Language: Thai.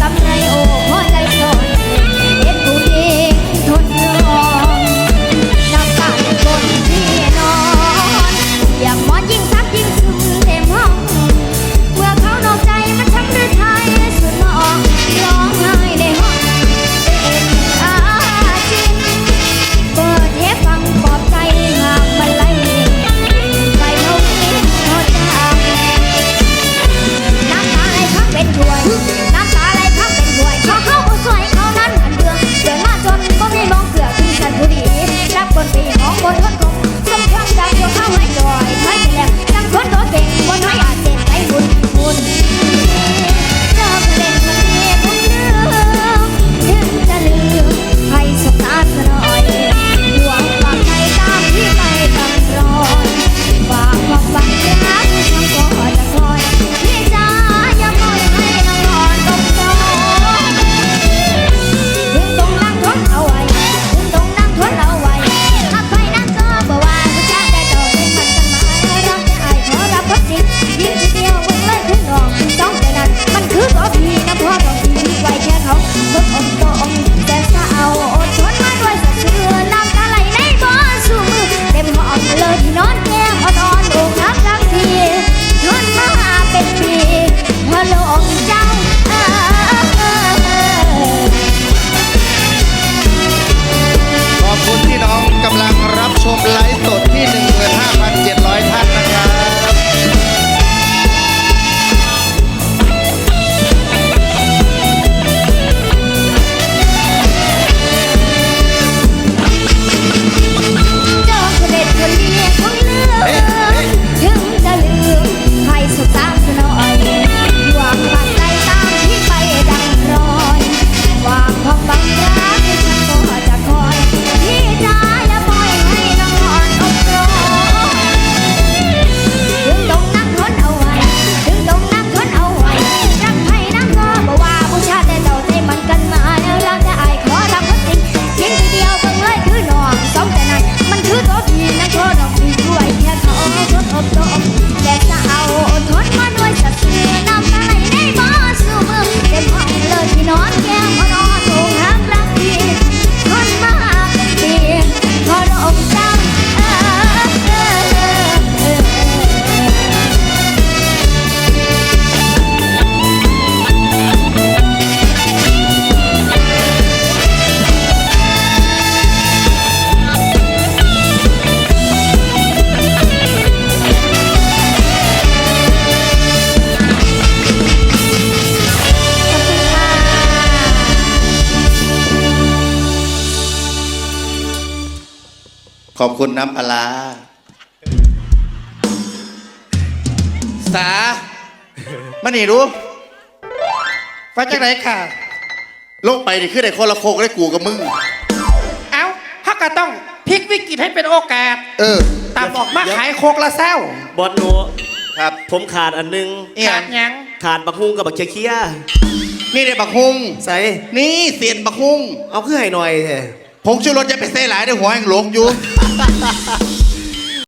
กับไงโอ้ Yeah. ขอบคุณน้ำปลาร้าสามานี่รู้ว่าจากไหนค่ะลงไปนี่คือได้คนละโคกได้กูกับมึง เอ้าฮักก็ต้องพลิกวิกฤตให้เป็นโอกาสเออ ตามออกมาขายโคกละเศร้าบอสหนูครับ ผมขาดอันหนึงเอียขาดหยัง ขาดบักฮุงกับบักเคียเคียนี่ได้บักฮุงใส่นี่เสียนบักฮุงเอาขึ้นให้หน่อยเถอะผงชูรสจะไปเซ่หลายได้หัวแห่งหลงอยู่ 哈哈哈。